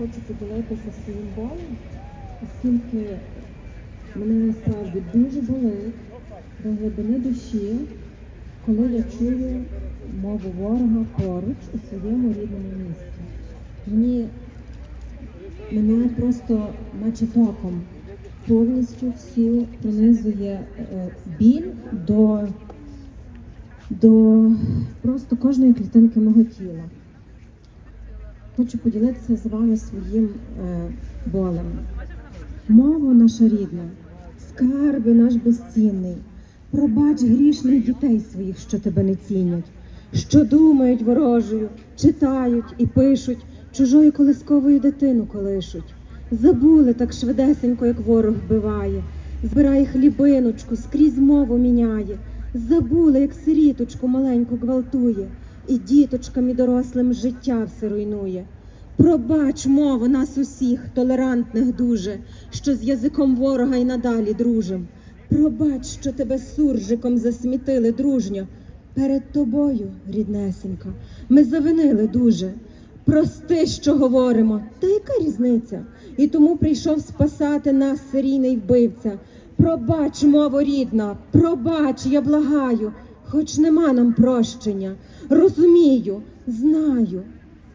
хочу поділитися своїм болем, оскільки мене насправді дуже болить до глибини душі, коли я чую мову ворога поруч у своєму рідному місті. Мені мене просто наче током повністю всю пронизує е, біль до, до просто кожної клітинки мого тіла. Хочу поділитися з вами своїм е, болем. Мова наша рідна, скарби наш безцінний. Пробач грішних дітей своїх, що тебе не цінять, що думають ворожою, читають і пишуть, чужою колисковою дитину колишуть. Забули так швидесенько, як ворог вбиває, збирає хлібиночку, скрізь мову міняє. Забули, як сиріточку маленьку гвалтує, і діточкам і дорослим життя все руйнує. Пробач, мову, нас усіх, толерантних дуже, що з язиком ворога й надалі дружим. Пробач, що тебе суржиком засмітили дружньо. Перед тобою, ріднесенька, ми завинили дуже. Прости, що говоримо, та яка різниця? І тому прийшов спасати нас серійний вбивця. Пробач, мово рідна, пробач, я благаю, хоч нема нам прощення. Розумію, знаю.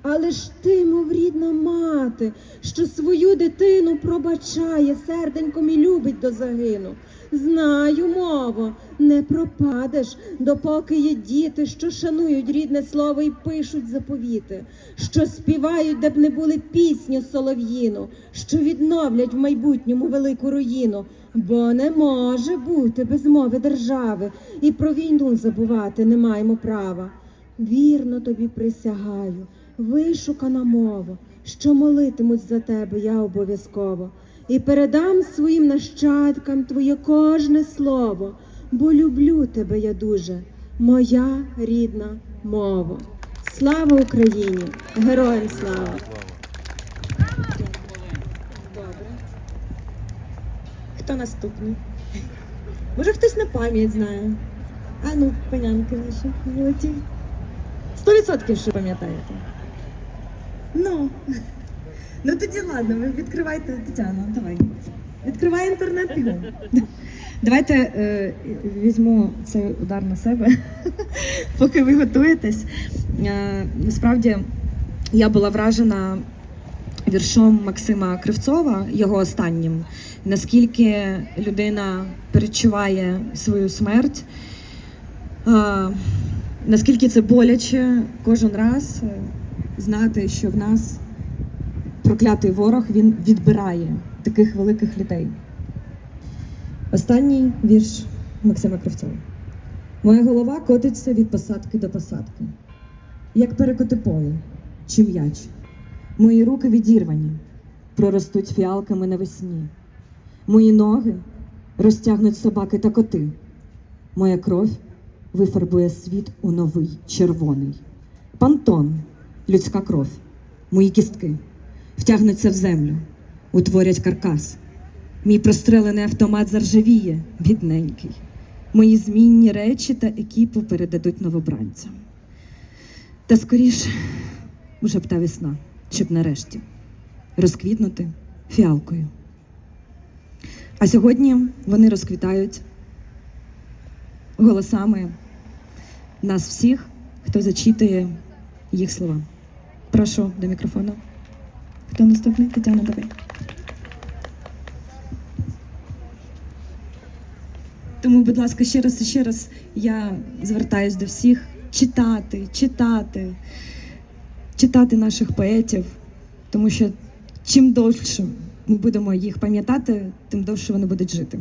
Але ж ти, мов рідна мати, що свою дитину пробачає, серденьком і любить до загину. Знаю, мово, не пропадеш, допоки є діти, що шанують рідне слово і пишуть заповіти, що співають, де б не були пісню солов'їну, що відновлять в майбутньому велику руїну. Бо не може бути без мови держави, і про війну забувати не маємо права. Вірно тобі присягаю, вишукана мова, що молитимуть за тебе я обов'язково, і передам своїм нащадкам твоє кожне слово, бо люблю тебе я дуже, моя рідна мова. Слава Україні! Героям слава! Добре. Хто наступний? Може хтось на пам'ять знає. А ну, панянки наші, золоті. Сто відсотків, що пам'ятаєте. Ну. Ну тоді ладно, ви відкривайте Тетяна, давай. Відкривай інтернет бігом. Давайте е, візьму цей удар на себе, поки ви готуєтесь. Е, насправді я була вражена віршом Максима Кривцова, його останнім, наскільки людина перечуває свою смерть. Е, Наскільки це боляче кожен раз е, знати, що в нас проклятий ворог він відбирає таких великих людей. Останній вірш Максима Кривцова. Моя голова котиться від посадки до посадки, як перекоти поле чи м'яч. Мої руки відірвані, проростуть фіалками навесні. Мої ноги розтягнуть собаки та коти. Моя кров вифарбує світ у новий червоний. Пантон, людська кров, мої кістки втягнуться в землю, утворять каркас. Мій прострелений автомат заржавіє, бідненький. Мої змінні речі та екіпу передадуть новобранцям. Та скоріш та весна, щоб нарешті розквітнути фіалкою. А сьогодні вони розквітають голосами нас всіх, хто зачитує їх слова. Прошу до мікрофону. Хто наступний? Тетяна, давай. Тому, будь ласка, ще раз і ще раз я звертаюсь до всіх читати, читати, читати наших поетів, тому що чим довше ми будемо їх пам'ятати, тим довше вони будуть жити.